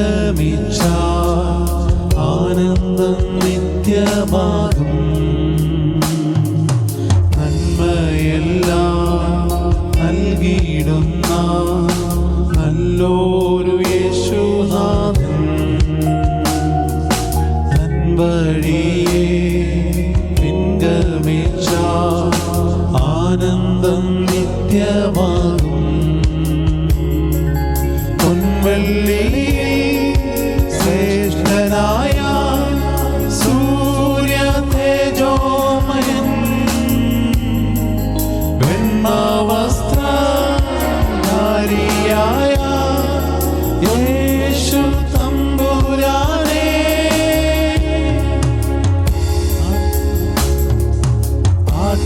വിശ്രമിച്ച ആനന്ദം നിത്യമാകും.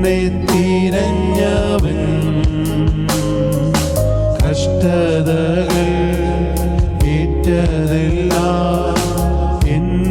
എന്നെ തിരഞ്ഞവൻ. കഷ്ടതകൾ ഏറ്റതെല്ലാം എന്നെ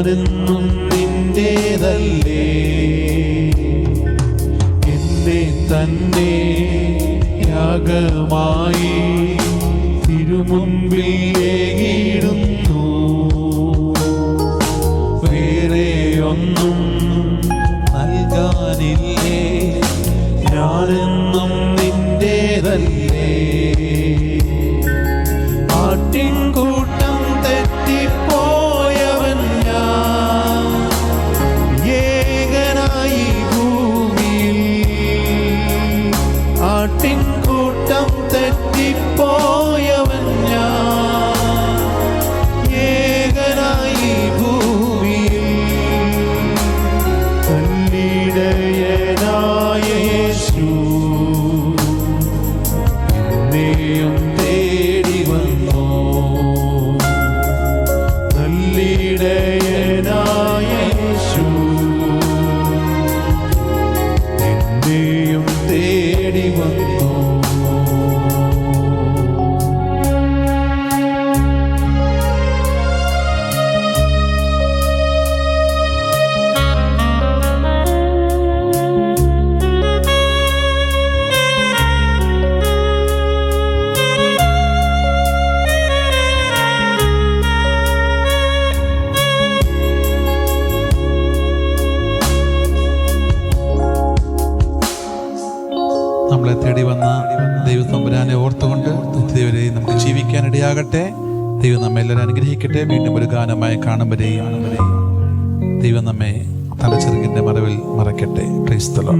നാടെന്നും നിന്റേതല്ലേ? എന്നെ തന്നെ യാഗമായി തിരുമുമ്പേ കൂട്ടം തെറ്റിപ്പോയ തേടി വന്ന ദൈവ തമ്പുരാനെ ഓർത്തുകൊണ്ട് നിത്യവരെ നമുക്ക് ജീവിക്കാൻ ഇടയാകട്ടെ ദൈവം നമ്മെ എല്ലാവരും അനുഗ്രഹിക്കട്ടെ. വീണ്ടും ഒരു ഗാനമായി കാണും ദൈവം നമ്മെ തലച്ചെറുകിന്റെ മറവിൽ മറക്കട്ടെ ക്രൈസ്തലോ